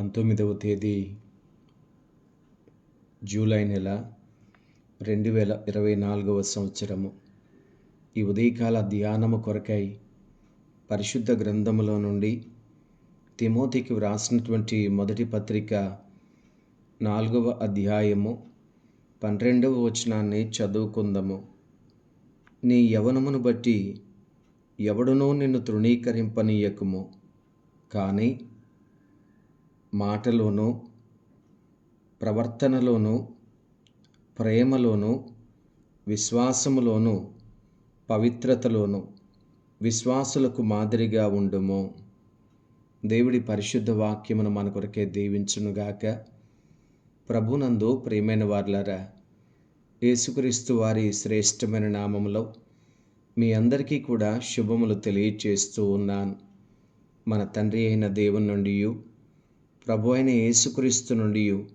పంతొమ్మిదవ తేదీ జూలై నెల రెండు వేల ఇరవై నాలుగవ సంవత్సరము. ఈ ఉదయకాల ధ్యానము కొరకై పరిశుద్ధ గ్రంథములో నుండి తిమోతికి వ్రాసినటువంటి మొదటి పత్రిక నాలుగవ అధ్యాయము పన్నెండవ వచనాన్ని చదువుకుందాము. నీ యవనమును బట్టి ఎవడునో నిన్ను తృణీకరింపనీయకుము. కానీ మాటలోనూ ప్రవర్తనలోనూ ప్రేమలోనూ విశ్వాసములోనూ పవిత్రతలోనూ విశ్వాసులకు మాదిరిగా ఉండుము. దేవుడి పరిశుద్ధ వాక్యమును మన కొరకే దీవించునుగాక. ప్రభునందు ప్రియమైన వార్లరా యేసుక్రీస్తు వారి శ్రేష్టమైన నామములో మీ అందరికీ కూడా శుభములు తెలియచేస్తూ ఉన్నాను. మన తండ్రి అయిన దేవుని నుండి ప్రభు అయిన యేసుక్రీస్తు నుండి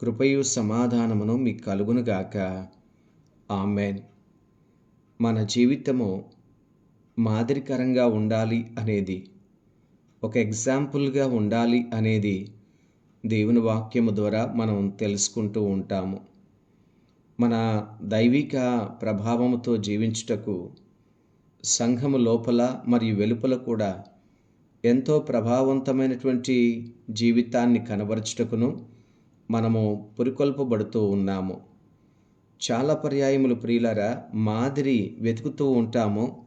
కృపయు సమాధానమును మీకు కలుగునుగాక ఆమెన్. మన జీవితము మాదిరికరంగా ఉండాలి అనేది ఒక ఎగ్జాంపుల్గా ఉండాలి అనేది దేవుని వాక్యము ద్వారా మనం తెలుసుకుంటూ ఉంటాము. మన దైవిక ప్రభావముతో జీవించుటకు సంఘము లోపల మరియు వెలుపల కూడా ఎంతో ప్రభావవంతమైనటువంటి జీవితాన్ని కనబరచుటకును మనము పురికొల్పబడుతూ ఉన్నాము. చాలా పర్యాయములు ప్రియులరా మాదిరి వెతుకుతూ ఉంటాము.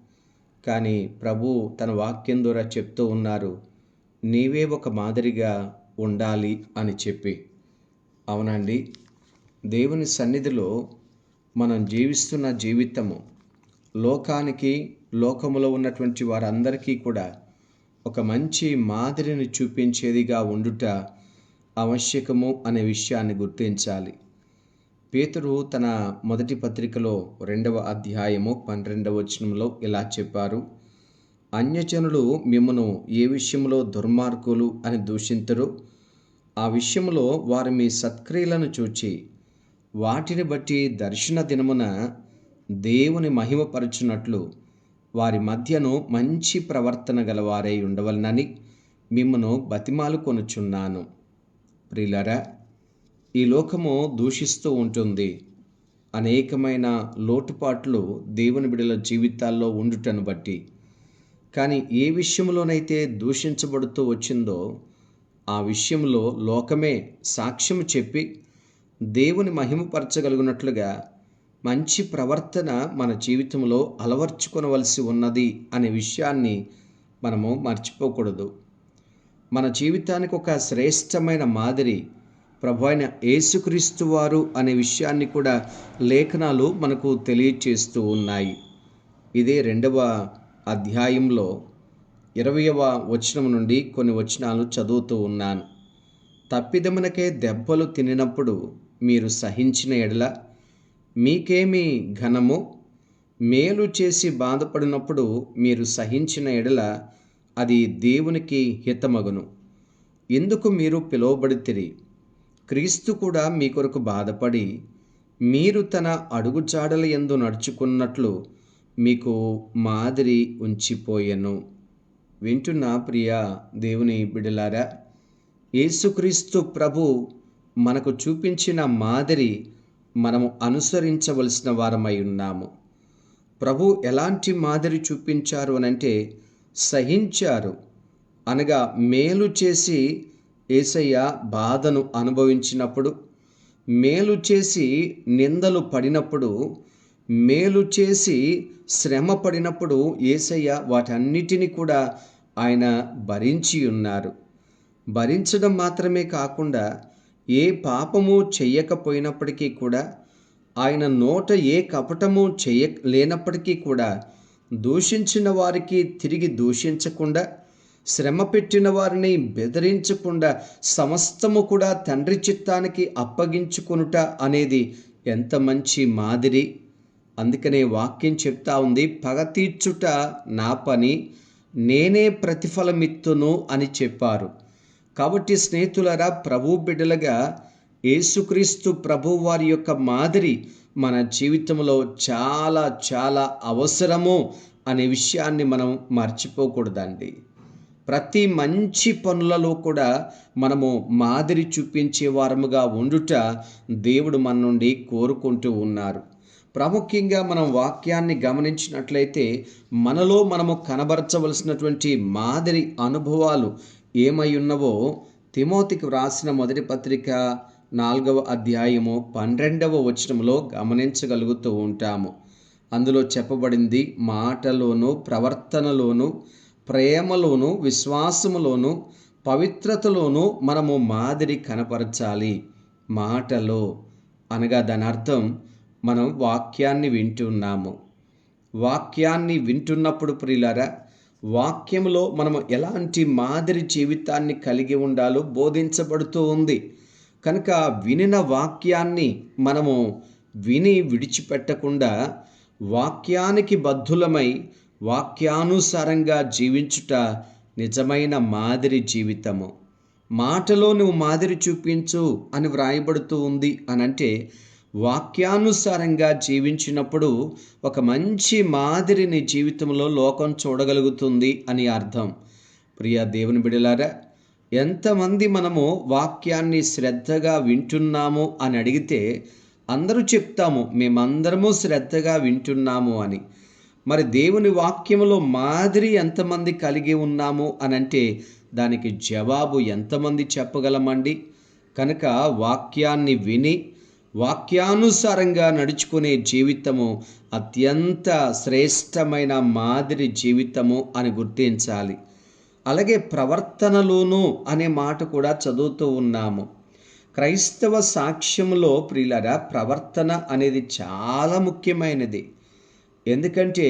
కానీ ప్రభు తన వాక్యం ద్వారా చెప్తూ ఉన్నారు నీవే ఒక మాదిరిగా ఉండాలి అని చెప్పి. అవునండి దేవుని సన్నిధిలో మనం జీవిస్తున్న జీవితము లోకానికి లోకములో ఉన్నటువంటి వారందరికీ కూడా ఒక మంచి మాదిరిని చూపించేదిగా ఉండుట ఆవశ్యకము అనే విషయాన్ని గుర్తించాలి. పేతురు తన మొదటి పత్రికలో రెండవ అధ్యాయము పన్నెండవ వచనంలో ఇలా చెప్పారు. అన్యజనులు మిమ్మను ఏ విషయంలో దుర్మార్గులు అని దూషించరు ఆ విషయంలో వారు మీ సత్క్రియలను చూచి వాటిని బట్టి దర్శన దినమున దేవుని మహిమపరచునట్లు వారి మధ్యను మంచి ప్రవర్తన గలవారై ఉండవలనని మిమ్మను బతిమాలు కొనుచున్నాను. ప్రిలరా ఈ లోకము దూషిస్తూ ఉంటుంది. అనేకమైన లోటుపాట్లు దేవుని బిడల జీవితాల్లో ఉండుటను బట్టి. కానీ ఏ విషయంలోనైతే దూషించబడుతూ వచ్చిందో ఆ విషయంలో లోకమే సాక్ష్యం చెప్పి దేవుని మహిమపరచగలిగినట్లుగా మంచి ప్రవర్తన మన జీవితంలో అలవర్చుకొనవలసి ఉన్నది అనే విషయాన్ని మనము మర్చిపోకూడదు. మన జీవితానికి ఒక శ్రేష్టమైన మాదిరి ప్రభు అయిన యేసుక్రీస్తు వారు అనే విషయాన్ని కూడా లేఖనాలు మనకు తెలియచేస్తూ ఉన్నాయి. ఇదే రెండవ అధ్యాయంలో ఇరవయవ వచనం నుండి కొన్ని వచనాలు చదువుతూ ఉన్నాను. తప్పిదమునకే దెబ్బలు తినినప్పుడు మీరు సహించిన ఎడల మీకేమి ఘనము? మేలు చేసి బాధపడినప్పుడు మీరు సహించిన ఎడల అది దేవునికి హితమగును. ఎందుకు మీరు పిలువబడితిరి? క్రీస్తు కూడా మీ కొరకు బాధపడి మీరు తన అడుగుజాడల ఎందు నడుచుకున్నట్లు మీకు మాదిరి ఉంచిపోయెను. వింటున్న ప్రియ దేవుని బిడలారా యేసుక్రీస్తు ప్రభు మనకు చూపించిన మాదిరి మనము అనుసరించవలసిన వారమై ఉన్నాము. ప్రభు ఎలాంటి మాదిరి చూపించారు అనంటే సహించారు. అనగా మేలు చేసి ఏసయ్య బాధను అనుభవించినప్పుడు మేలు చేసి నిందలు పడినప్పుడు మేలు చేసి శ్రమ పడినప్పుడు ఏసయ్య వాటన్నిటిని కూడా ఆయన భరించి ఉన్నారు. భరించడం మాత్రమే కాకుండా ఏ పాపము చెయ్యకపోయినప్పటికీ కూడా ఆయన నోట ఏ కపటము చెయ్య లేనప్పటికీ కూడా దూషించిన వారికి తిరిగి దూషించకుండా శ్రమ పెట్టిన వారిని బెదిరించకుండా సమస్తము కూడా తండ్రి చిత్తానికి అప్పగించుకొనుట అనేది ఎంత మంచి మాదిరి. అందుకనే వాక్యం చెప్తా ఉంది పగ తీర్చుట నా పని నేనే ప్రతిఫలమిత్తును అని చెప్పారు. కాబట్టి స్నేహితులరా ప్రభు బిడ్డలుగా యేసుక్రీస్తు ప్రభు వారి యొక్క మాదిరి మన జీవితంలో చాలా చాలా అవసరము అనే విషయాన్ని మనం మర్చిపోకూడదండి. ప్రతి మంచి పనులలో కూడా మనము మాదిరి చూపించే వారముగా ఉండుట దేవుడు మన నుండి కోరుకుంటూ ఉన్నారు. ప్రాముఖ్యంగా మనం వాక్యాన్ని గమనించినట్లయితే మనలో మనము కనబరచవలసినటువంటి మాదిరి అనుభవాలు ఏమయ్యున్నవో తిమోతికి వ్రాసిన మొదటి పత్రిక నాలుగవ అధ్యాయము పన్నెండవ వచనంలో గమనించగలుగుతూ ఉంటాము. అందులో చెప్పబడింది మాటలోను ప్రవర్తనలోను ప్రేమలోను విశ్వాసములోను పవిత్రతలోను మనము మాదిరి కనపరచాలి. మాటలో అనగా దాని అర్థం మనం వాక్యాన్ని వింటున్నాము వాక్యాన్ని వింటున్నప్పుడు ప్రియులారా వాక్యంలో మనం ఎలాంటి మాదిరి జీవితాన్ని కలిగి ఉండాలో బోధించబడుతూ ఉంది. కనుక వినిన వాక్యాన్ని మనము విని విడిచిపెట్టకుండా వాక్యానికి బద్ధులమై వాక్యానుసారంగా జీవించుట నిజమైన మాదిరి జీవితము. మాటలో నువ్వు మాదిరి చూపించు అని వ్రాయబడుతూ ఉంది అనంటే వాక్యానుసారంగా జీవించినప్పుడు ఒక మంచి మాదిరిని జీవితంలో లోకం చూడగలుగుతుంది అని అర్థం. ప్రియ దేవుని బిడలారా ఎంతమంది మనము వాక్యాన్ని శ్రద్ధగా వింటున్నాము అని అడిగితే అందరూ చెప్తాము మేమందరము శ్రద్ధగా వింటున్నాము అని. మరి దేవుని వాక్యములో మాదిరి ఎంతమంది కలిగి ఉన్నాము అని అంటే దానికి జవాబు ఎంతమంది చెప్పగలమండి? కనుక వాక్యాన్ని విని వాక్యానుసారంగా నడుచుకునే జీవితము అత్యంత శ్రేష్టమైన మాదిరి జీవితము అని గుర్తించాలి. అలాగే ప్రవర్తనలోను అనే మాట కూడా చదువుతూ ఉన్నాము. క్రైస్తవ సాక్ష్యంలో ప్రియులరా ప్రవర్తన అనేది చాలా ముఖ్యమైనది. ఎందుకంటే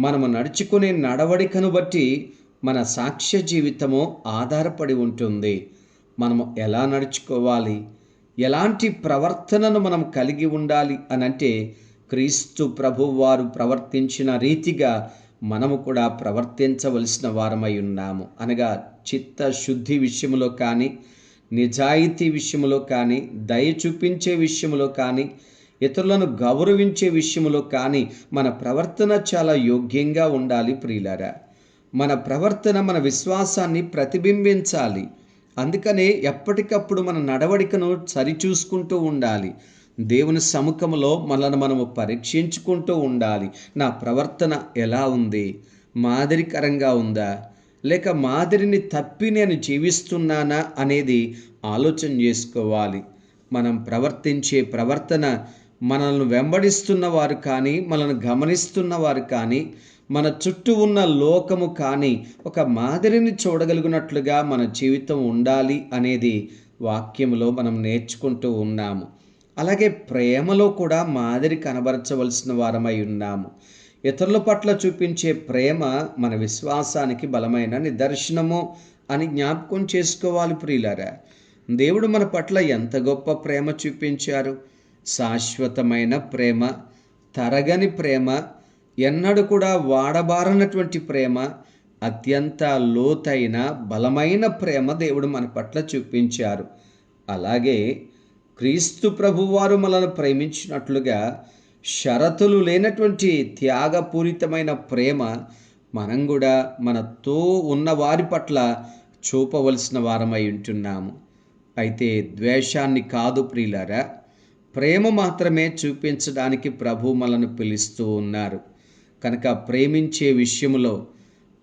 మనము నడుచుకునే నడవడికను బట్టి మన సాక్ష్య జీవితము ఆధారపడి ఉంటుంది. మనము ఎలా నడుచుకోవాలి? ఎలాంటి ప్రవర్తనను మనం కలిగి ఉండాలి అనంటే క్రీస్తు ప్రభు వారు ప్రవర్తించిన రీతిగా మనము కూడా ప్రవర్తించవలసిన వారమై ఉన్నాము. అనగా చిత్తశుద్ధి విషయంలో కానీ నిజాయితీ విషయంలో కానీ దయ చూపించే విషయంలో కానీ ఇతరులను గౌరవించే విషయంలో కానీ మన ప్రవర్తన చాలా యోగ్యంగా ఉండాలి ప్రియులారా. మన ప్రవర్తన మన విశ్వాసాన్ని ప్రతిబింబించాలి. అందుకనే ఎప్పటికప్పుడు మన నడవడికను సరిచూసుకుంటూ ఉండాలి. దేవుని సముఖంలో మనల్ని మనము పరీక్షించుకుంటూ ఉండాలి. నా ప్రవర్తన ఎలా ఉంది? మాదిరికరంగా ఉందా? లేక మాదిరిని తప్పి నేను జీవిస్తున్నానా అనేది ఆలోచన చేసుకోవాలి. మనం ప్రవర్తించే ప్రవర్తన మనల్ని వెంబడిస్తున్న వారు కానీ మనల్ని గమనిస్తున్న వారు కానీ మన చుట్టూ ఉన్న లోకము కానీ ఒక మాదిరిని చూడగలిగినట్లుగా మన జీవితం ఉండాలి అనేది వాక్యంలో మనం నేర్చుకుంటూ ఉన్నాము. అలాగే ప్రేమలో కూడా మాదిరి కనబరచవలసిన వారమై ఉన్నాము. ఇతరుల పట్ల చూపించే ప్రేమ మన విశ్వాసానికి బలమైన నిదర్శనము అని జ్ఞాపకం చేసుకోవాలి ప్రియులారా. దేవుడు మన పట్ల ఎంత గొప్ప ప్రేమ చూపించారు. శాశ్వతమైన ప్రేమ తరగని ప్రేమ ఎన్నడూ కూడా వాడబారనటువంటి ప్రేమ అత్యంత లోతైన బలమైన ప్రేమ దేవుడు మన పట్ల చూపించారు. అలాగే క్రీస్తు ప్రభువారు మనల్ని ప్రేమించినట్లుగా షరతులు లేనటువంటి త్యాగపూరితమైన ప్రేమ మనం కూడా మనతో ఉన్న వారి పట్ల చూపవలసిన వారమై ఉంటున్నాము. అయితే ద్వేషాన్ని కాదు ప్రియులారా ప్రేమ మాత్రమే చూపించడానికి ప్రభు మనల్ని పిలుస్తూ ఉన్నారు. కనుక ప్రేమించే విషయంలో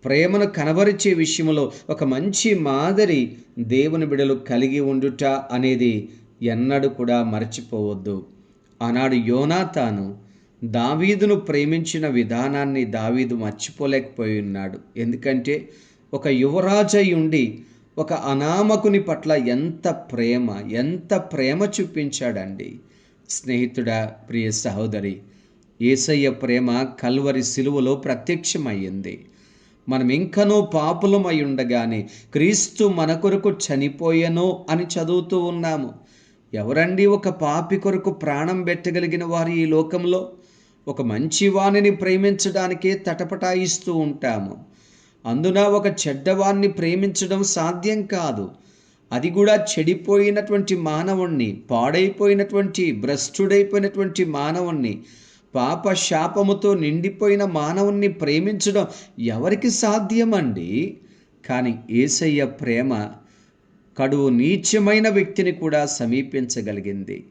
ప్రేమను కనబరిచే విషయంలో ఒక మంచి మాదిరి దేవుని బిడలు కలిగి ఉండుట అనేది ఎన్నడూ కూడా మర్చిపోవద్దు. ఆనాడు యోనాతాను దావీదును ప్రేమించిన విధానాన్ని దావీదు మర్చిపోలేకపోయి ఉన్నాడు. ఎందుకంటే ఒక యువరాజై ఉండి ఒక అనామకుని పట్ల ఎంత ప్రేమ ఎంత ప్రేమ చూపించాడండి. స్నేహితుడా ప్రియ సహోదరి ఏసయ్య ప్రేమ కల్వరి సిలువలో ప్రత్యక్షమయ్యింది. మనం ఇంకనూ పాపులమై ఉండగానే క్రీస్తు మన కొరకు చనిపోయెను అని చదువుతూ ఉన్నాము. ఎవరండి ఒక పాపి కొరకు ప్రాణం పెట్టగలిగిన వారు ఈ లోకంలో? ఒక మంచివాణిని ప్రేమించడానికే తటపటాయిస్తూ ఉంటాము. అందున ఒక చెడ్డవాణ్ణి ప్రేమించడం సాధ్యం కాదు. అది కూడా చెడిపోయినటువంటి మానవుణ్ణి పాడైపోయినటువంటి భ్రష్టుడైపోయినటువంటి మానవుణ్ణి పాప శాపముతో నిండిపోయిన మానవుణ్ణి ప్రేమించడం ఎవరికి సాధ్యమండి? కానీ ఏసయ్య ప్రేమ కడువు నీచమైన వ్యక్తిని కూడా సమీపించగలిగింది.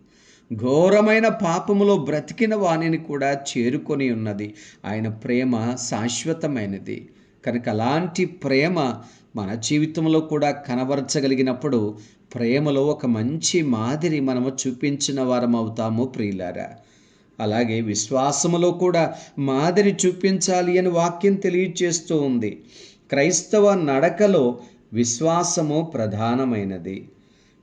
ఘోరమైన పాపములో బ్రతికిన వాణిని కూడా చేరుకొని ఉన్నది. ఆయన ప్రేమ శాశ్వతమైనది. కనుక అలాంటి ప్రేమ మన జీవితంలో కూడా కనబరచగలిగినప్పుడు ప్రేమలో ఒక మంచి మాదిరి మనము చూపించిన వారం అవుతాము ప్రియులారా. అలాగే విశ్వాసములో కూడా మాదిరి చూపించాలి అని వాక్యం తెలియజేస్తూ ఉంది. క్రైస్తవ నడకలో విశ్వాసము ప్రధానమైనది.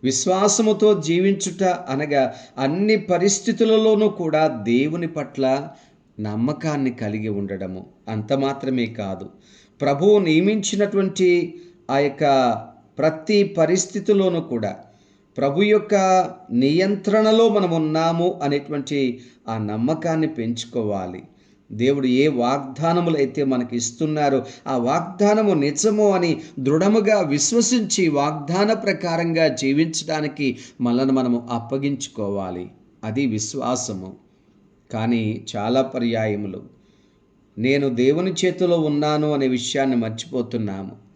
విశ్వాసముతో జీవించుట అనగా అన్ని పరిస్థితులలోనూ కూడా దేవుని పట్ల నమ్మకాన్ని కలిగి ఉండడము. అంత మాత్రమే కాదు. ప్రభువు నియమించినటువంటి ఆ యొక్క ప్రతి పరిస్థితిలోనూ కూడా ప్రభు యొక్క నియంత్రణలో మనం ఉన్నాము అనేటువంటి ఆ నమ్మకాన్ని పెంచుకోవాలి. దేవుడు ఏ వాగ్దానములు అయితే మనకి ఇస్తున్నారో ఆ వాగ్దానము నిజము అని దృఢముగా విశ్వసించి వాగ్దాన ప్రకారంగా జీవించడానికి మనల్ని మనము అప్పగించుకోవాలి. అది విశ్వాసము. కానీ చాలా పర్యాయములు. నేను దేవుని చేతిలో ఉన్నాను అనే విషయాన్ని మర్చిపోతున్నాము.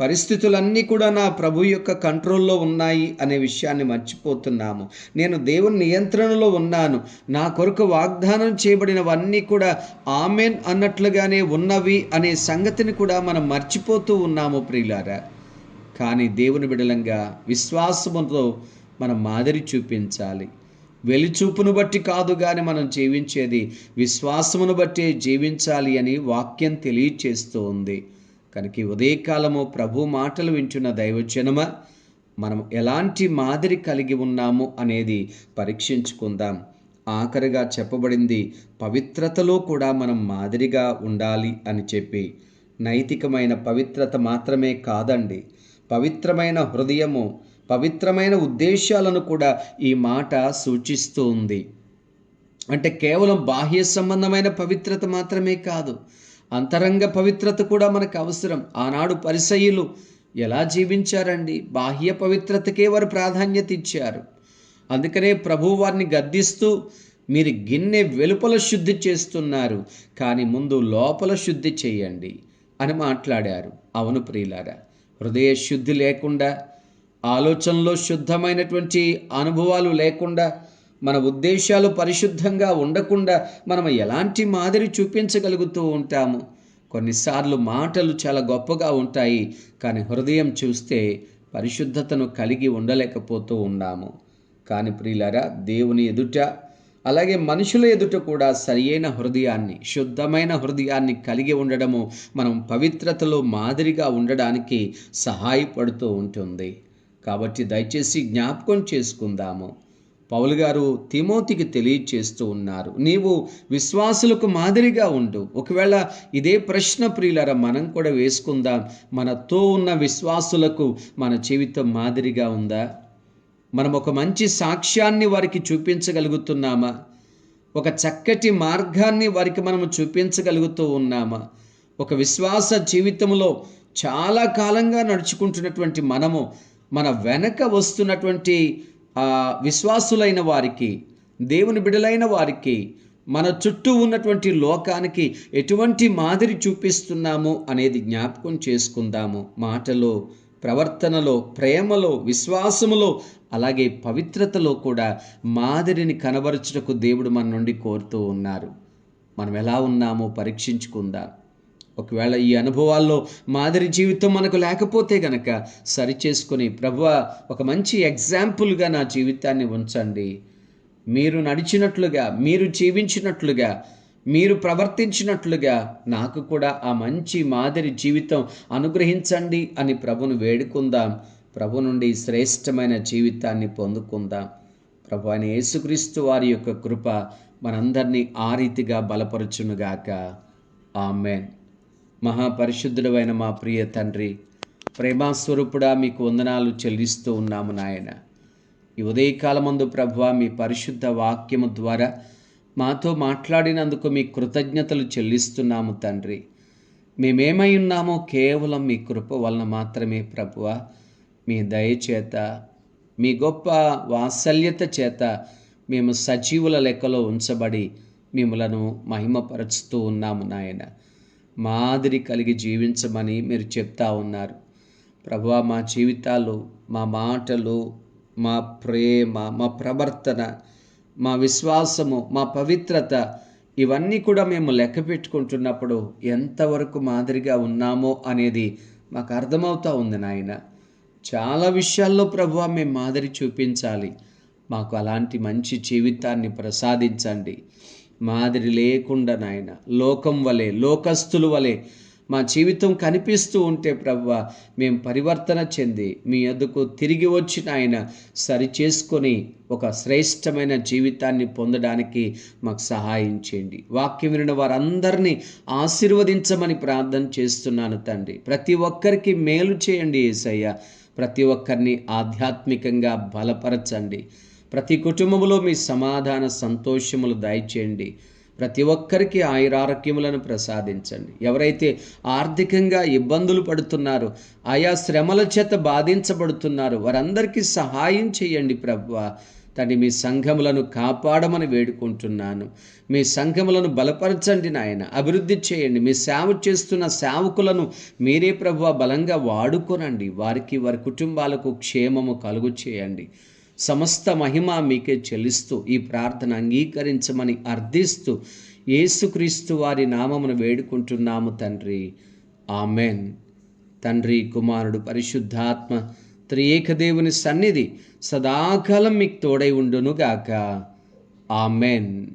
పరిస్థితులన్నీ కూడా నా ప్రభు యొక్క కంట్రోల్లో ఉన్నాయి అనే విషయాన్ని మర్చిపోతున్నాము. నేను దేవుని నియంత్రణలో ఉన్నాను. నా కొరకు వాగ్దానం చేయబడినవన్నీ కూడా ఆమెన్ అన్నట్లుగానే ఉన్నవి అనే సంగతిని కూడా మనం మర్చిపోతూ ఉన్నాము ప్రియులారా. కానీ దేవుని బిడలంగా విశ్వాసముతో మనం మాదిరి చూపించాలి. వెలిచూపును బట్టి కాదు కానీ మనం జీవించేది విశ్వాసమును బట్టే జీవించాలి అని వాక్యం తెలియచేస్తూ ఉంది కనుక ఉదయకాలము ప్రభు మాటలు వింటున్న దైవజనమ మనం ఎలాంటి మాదిరి కలిగి ఉన్నాము అనేది పరీక్షించుకుందాం. ఆఖరిగా చెప్పబడింది పవిత్రతలో కూడా మనం మాదిరిగా ఉండాలి అని చెప్పి. నైతికమైన పవిత్రత మాత్రమే కాదండి పవిత్రమైన హృదయము పవిత్రమైన ఉద్దేశాలను కూడా ఈ మాట సూచిస్తూ ఉంది. అంటే కేవలం బాహ్య సంబంధమైన పవిత్రత మాత్రమే కాదు అంతరంగ పవిత్రత కూడా మనకు అవసరం. ఆనాడు పరిసయులు ఎలా జీవించారండి? బాహ్య పవిత్రతకే వారు ప్రాధాన్యత ఇచ్చారు. అందుకనే ప్రభు వారిని గద్దిస్తూ మీరు గిన్నె వెలుపల శుద్ధి చేస్తున్నారు కానీ ముందు లోపల శుద్ధి చేయండి అని మాట్లాడారు. అవును ప్రియులారా హృదయ శుద్ధి లేకుండా ఆలోచనలో శుద్ధమైనటువంటి అనుభవాలు లేకుండా మన ఉద్దేశాలు పరిశుద్ధంగా ఉండకుండా మనం ఎలాంటి మాదిరి చూపించగలుగుతూ ఉంటాము? కొన్నిసార్లు మాటలు చాలా గొప్పగా ఉంటాయి కానీ హృదయం చూస్తే పరిశుద్ధతను కలిగి ఉండలేకపోతూ ఉన్నాము. కానీ ప్రియులరా దేవుని ఎదుట అలాగే మనుషుల ఎదుట కూడా సరియైన హృదయాన్ని శుద్ధమైన హృదయాన్ని కలిగి ఉండడము మనం పవిత్రతలో మాదిరిగా ఉండడానికి సహాయపడుతూ ఉంటుంది. కాబట్టి దయచేసి జ్ఞాపకం చేసుకుందాము. పౌలు గారు తిమోతికి తెలియచేస్తూ ఉన్నారు నీవు విశ్వాసులకు మాదిరిగా ఉండు. ఒకవేళ ఇదే ప్రశ్న ప్రియులర మనం కూడా వేసుకుందాం. మనతో ఉన్న విశ్వాసులకు మన జీవితం మాదిరిగా ఉందా? మనం ఒక మంచి సాక్ష్యాన్ని వారికి చూపించగలుగుతున్నామా? ఒక చక్కటి మార్గాన్ని వారికి మనము చూపించగలుగుతూ ఉన్నామా? ఒక విశ్వాస జీవితంలో చాలా కాలంగా నడుచుకుంటున్నటువంటి మనము మన వెనక వస్తున్నటువంటి విశ్వాసులైన వారికి దేవుని బిడలైన వారికి మన చుట్టూ ఉన్నటువంటి లోకానికి ఎటువంటి మాదిరి చూపిస్తున్నాము అనేది జ్ఞాపకం చేసుకుందాము. మాటలో ప్రవర్తనలో ప్రేమలో విశ్వాసములో అలాగే పవిత్రతలో కూడా మాదిరిని కనబరచుటకు దేవుడు మన నుండి కోరుతూ ఉన్నారు. మనం ఎలా ఉన్నామో పరీక్షించుకుందాం. ఒకవేళ ఈ అనుభవాల్లో మాదిరి జీవితం మనకు లేకపోతే గనక సరిచేసుకుని ప్రభు ఒక మంచి ఎగ్జాంపుల్గా నా జీవితాన్ని ఉంచండి. మీరు నడిచినట్లుగా మీరు జీవించినట్లుగా మీరు ప్రవర్తించినట్లుగా నాకు కూడా ఆ మంచి మాదిరి జీవితం అనుగ్రహించండి అని ప్రభును వేడుకుందాం. ప్రభు నుండి శ్రేష్టమైన జీవితాన్ని పొందుకుందాం. ప్రభు అని యేసుక్రీస్తు వారి యొక్క కృప మనందరినీ ఆ రీతిగా బలపరచునుగాక. ఆమెన్. మహాపరిశుద్ధుడమైన మా ప్రియ తండ్రి ప్రేమాస్వరూపుడా మీకు వందనాలు చెల్లిస్తూ ఉన్నాము నాయన. ఈ ఉదయకాలమందు ప్రభువ మీ పరిశుద్ధ వాక్యము ద్వారా మాతో మాట్లాడినందుకు మీ కృతజ్ఞతలు చెల్లిస్తున్నాము తండ్రి. మేమేమై ఉన్నామో కేవలం మీ కృప వలన మాత్రమే ప్రభువ. మీ దయచేత మీ గొప్ప వాత్సల్యత చేత మేము సజీవుల లెక్కలో ఉంచబడి మిమ్మలను మహిమపరుచుతూ ఉన్నాము నాయన. మాదిరి కలిగి జీవించమని మీరు చెప్తా ఉన్నారు. ప్రభు మా జీవితాలు మా మాటలు మా ప్రేమ మా ప్రవర్తన మా విశ్వాసము మా పవిత్రత ఇవన్నీ కూడా మేము లెక్క పెట్టుకుంటున్నప్పుడు ఎంతవరకు మాదిరిగా ఉన్నామో అనేది మాకు అర్థమవుతా ఉంది నాయన. చాలా విషయాల్లో ప్రభు మేము మాదిరి చూపించాలి. మాకు అలాంటి మంచి జీవితాన్ని ప్రసాదించండి. మాదిరి లేకుండా నాయన లోకం వలె లోకస్తులు వలె మా జీవితం కనిపిస్తూ ఉంటే ప్రవ్వ మేము పరివర్తన చెంది మీ ఎద్దుకు తిరిగి వచ్చిన ఆయన సరి చేసుకొని ఒక శ్రేష్టమైన జీవితాన్ని పొందడానికి మాకు సహాయం చేయండి. వాక్యం వినిన వారందరినీ ఆశీర్వదించమని ప్రార్థన చేస్తున్నాను తండ్రి. ప్రతి ఒక్కరికి మేలు చేయండి ఏసయ్య. ప్రతి ఒక్కరిని ఆధ్యాత్మికంగా బలపరచండి. ప్రతి కుటుంబంలో మీ సమాధాన సంతోషములు దయచేయండి. ప్రతి ఒక్కరికి ఆయురారోగ్యములను ప్రసాదించండి. ఎవరైతే ఆర్థికంగా ఇబ్బందులు పడుతున్నారో ఆయా శ్రమల చేత బాధించబడుతున్నారో వారందరికీ సహాయం చేయండి ప్రభు. తండ్రి మీ సంఘములను కాపాడమని వేడుకుంటున్నాను. మీ సంఘములను బలపరచండి నాయన. అభివృద్ధి చేయండి. మీ సేవ చేస్తున్న సేవకులను మీరే ప్రభు బలంగా వాడుకోనండి. వారికి వారి కుటుంబాలకు క్షేమము కలుగు చేయండి. సమస్త మహిమ మీకే చెల్లిస్తూ ఈ ప్రార్థన అంగీకరించమని అర్థిస్తూ యేసుక్రీస్తు వారి నామమును వేడుకుంటున్నాము తండ్రి. ఆమెన్. తండ్రి కుమారుడు పరిశుద్ధాత్మ త్రియేకదేవుని సన్నిధి సదాకాలం మీకు తోడై ఉండునుగాక. ఆమెన్.